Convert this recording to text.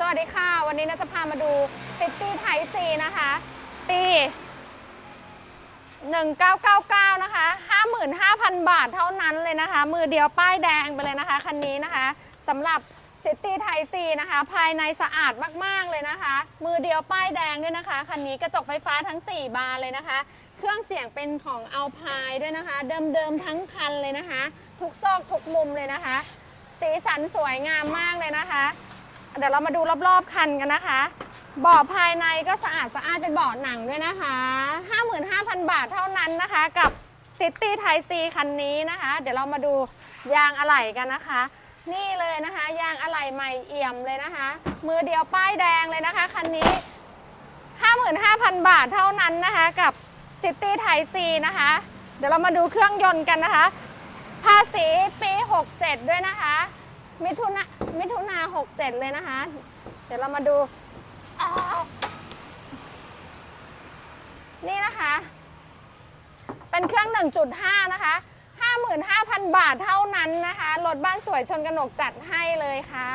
สวัสดีค่ะ วันนี้นะจะพามาดูซิตี้ไทยซีนะคะ ปี 1999 นะคะ 55,000 บาทเท่านั้นเลยนะคะ มือเดียวป้ายแดงไปเลยนะคะ คันนี้นะคะสำหรับซิตี้ไทยซีนะคะ ภายในสะอาดมาก ๆ เลยนะคะ มือเดียวป้ายแดงด้วยนะคะ คันนี้กระจกไฟฟ้าทั้ง 4 บานเลยนะคะ เครื่องเสียงเป็นของเอาพายด้วยนะคะ เดิม ๆ ทั้งคันเลยนะคะ ทุกซอกทุกมุมเลยนะคะ สีสันสวยงามมากเลยนะคะ เดี๋ยวเรามาดูรอบๆคันกันนะคะเบาะภายในก็สะอาดสะอาดเป็นเบาะหนังด้วยนะคะ 55,000 บาทเท่านั้นนะคะ กับซิตี้ไทยซีคันนี้นะคะ เดี๋ยวเรามาดูยางอะไหล่กันนะคะ นี่เลยนะคะ ยางอะไหล่ใหม่เอี่ยมเลยนะคะ มือเดียวป้ายแดงเลยนะคะคันนี้ 55,000 บาทเท่านั้นนะคะ กับซิตี้ไทซีนะคะ เดี๋ยวเรามาดูเครื่องยนต์กันนะคะ ภาษีปี 67 ด้วยนะคะ มิถุนามิถุนาหกเลยนะคะ เดี๋ยวเรามาดู นี่นะคะ เป็นเครื่อง 1.5 นะคะ 55,000 บาทเท่านั้นนะคะ รถบ้านสวยชนกระหนกจัดให้เลยค่ะ